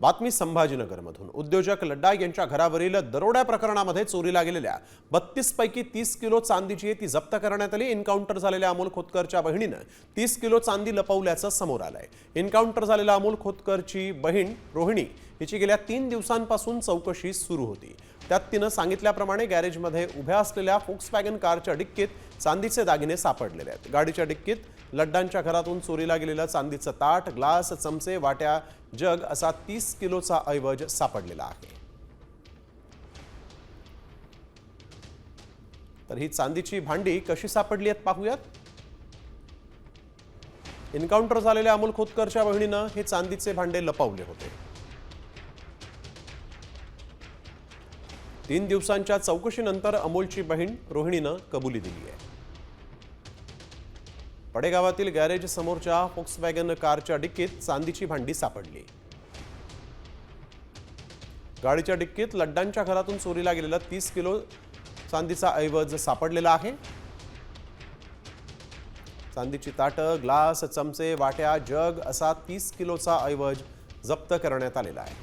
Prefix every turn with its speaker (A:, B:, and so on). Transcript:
A: बातमी संभाजीनगरमधून. उद्योजक लड्डा यांच्या घरावरील दरोड्या प्रकरणामध्ये चोरीला गेलेल्या बत्तीस पैकी तीस किलो चांदीची आहे ती जप्त करण्यात आली. एन्काउंटर झालेल्या अमोल खोतकरच्या बहिणीनं तीस किलो चांदी लपवल्याचं समोर आलंय. एन्काउंटर झालेल्या अमोल खोतकरची बहीण रोहिणी हिची गेल्या तीन दिवसांपासून चौकशी सुरू होती. त्यात तिनं सांगितल्याप्रमाणे गॅरेजमध्ये उभ्या असलेल्या फोक्स वॅगन कारच्या डिक्कीत चांदीचे दागिने सापडलेले आहेत. गाडीच्या डिक्कीत लड्डांच्या घरातून चोरीला गेलेलं चांदीचं ताट ग्लास चमचे वाट्या जग असा तीस किलोचा ऐवज सापडलेला आहे. तर ही चांदीची भांडी कशी सापडली आहेत पाहूयात. एन्काउंटर झालेल्या अमोल खोतकरच्या बहिणीनं हे चांदीचे भांडे लपवले होते. तीन दिवसांच्या चौकशीनंतर अमोलची बहीण रोहिणीनं कबुली दिली आहे. पडेगावातील गॅरेज समोरच्या फोक्सवॅगन कारच्या डिक्कीत चांदीची भांडी सापडली. गाडीच्या डिक्कीत लड्डांच्या घरातून चोरीला गेलेला तीस किलो चांदीचा ऐवज सापडलेला आहे. चांदीची ताटं ग्लास चमचे वाट्या जग असा तीस किलोचा ऐवज जप्त करण्यात आलेला आहे.